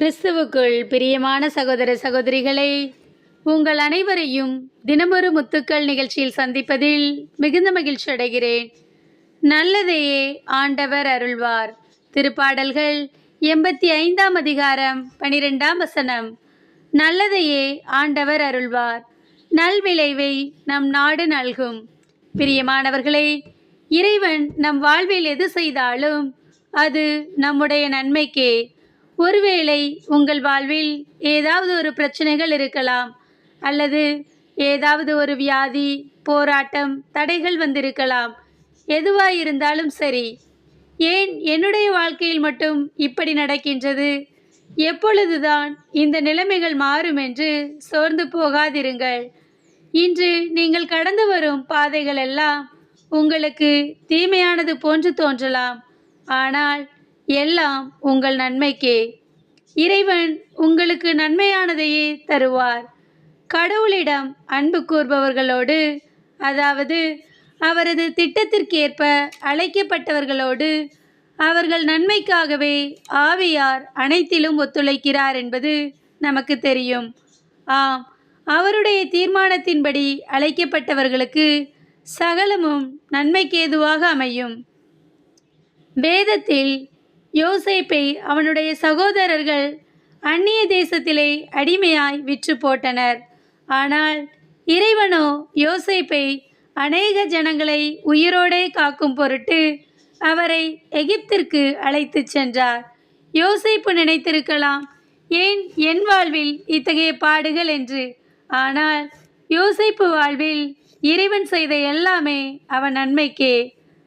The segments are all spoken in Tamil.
கிறிஸ்துவுக்குள் பிரியமான சகோதர சகோதரிகளை உங்கள் அனைவரையும் தினமொரு முத்துக்கள் நிகழ்ச்சியில் சந்திப்பதில் மிகுந்த மகிழ்ச்சி அடைகிறேன். நல்லதையே ஆண்டவர் அருள்வார். திருப்பாடல்கள் எண்பத்தி ஐந்தாம் அதிகாரம் பனிரெண்டாம் வசனம். நல்லதையே ஆண்டவர் அருள்வார். நல்விளைவை நம் நாடு நல்கும். பிரியமானவர்களே இறைவன் நம் வாழ்வில் எது செய்தாலும் அது நம்முடைய நன்மைக்கே. ஒருவேளை உங்கள் வாழ்வில் ஏதாவது ஒரு பிரச்சனைகள் இருக்கலாம் அல்லது ஏதாவது ஒரு வியாதி போராட்டம் தடைகள் வந்திருக்கலாம். எதுவாக இருந்தாலும் சரி ஏன் என்னுடைய வாழ்க்கையில் மட்டும் இப்படி நடக்கின்றது? எப்பொழுதுதான் இந்த நிலைமைகள் மாறும் என்று சோர்ந்து போகாதிருங்கள். இன்று நீங்கள் கடந்து வரும் பாதைகள் எல்லாம் உங்களுக்கு தீமையானது போன்று தோன்றலாம். ஆனால் எல்லாம் உங்கள் நன்மைக்கே. இறைவன் உங்களுக்கு நன்மையானதையே தருவார். கடவுளிடம் அன்பு கூர்பவர்களோடு அதாவது அவரது திட்டத்திற்கேற்ப அழைக்கப்பட்டவர்களோடு அவர்கள் நன்மைக்காகவே ஆவியார் அனைத்திலும் ஒத்துழைக்கிறார் என்பது நமக்கு தெரியும். ஆம் அவருடைய தீர்மானத்தின்படி அழைக்கப்பட்டவர்களுக்கு சகலமும் நன்மைக்கேதுவாக அமையும். வேதத்தில் யோசேப்பை அவனுடைய சகோதரர்கள் அந்நிய தேசத்திலே அடிமையாய் விற்று போட்டனர். ஆனால் இறைவனோ யோசேப்பை அநேக ஜனங்களை உயிரோடே காக்கும் பொருட்டு அவரை எகிப்திற்கு அழைத்துச் சென்றார். யோசேப்பு நினைத்திருக்கலாம் ஏன் என் வாழ்வில் இத்தகைய பாடுகள் என்று? ஆனால் யோசைப்பு வாழ்வில் இறைவன் செய்த எல்லாமே அவன் நன்மைக்கே.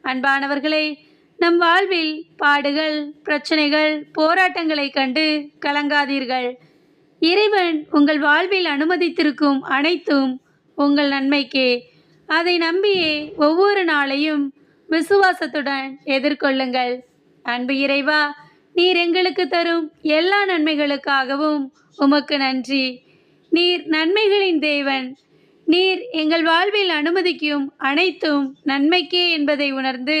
அன்பானவர்களே நம் வாழ்வில் பாடுகள் பிரச்சனைகள் போராட்டங்களை கண்டு கலங்காதீர்கள். இறைவன் உங்கள் வாழ்வில் அனுமதித்திருக்கும் அனைத்தும் உங்கள் நன்மைக்கே. அதை நம்பியே ஒவ்வொரு நாளையும் விசுவாசத்துடன் எதிர்கொள்ளுங்கள். அன்பு இறைவா நீர் எங்களுக்கு தரும் எல்லா நன்மைகளுக்காகவும் உமக்கு நன்றி. நீர் நன்மைகளின் தேவன். நீர் எங்கள் வாழ்வில் அனுமதிக்கும் அனைத்தும் நன்மைக்கே என்பதை உணர்ந்து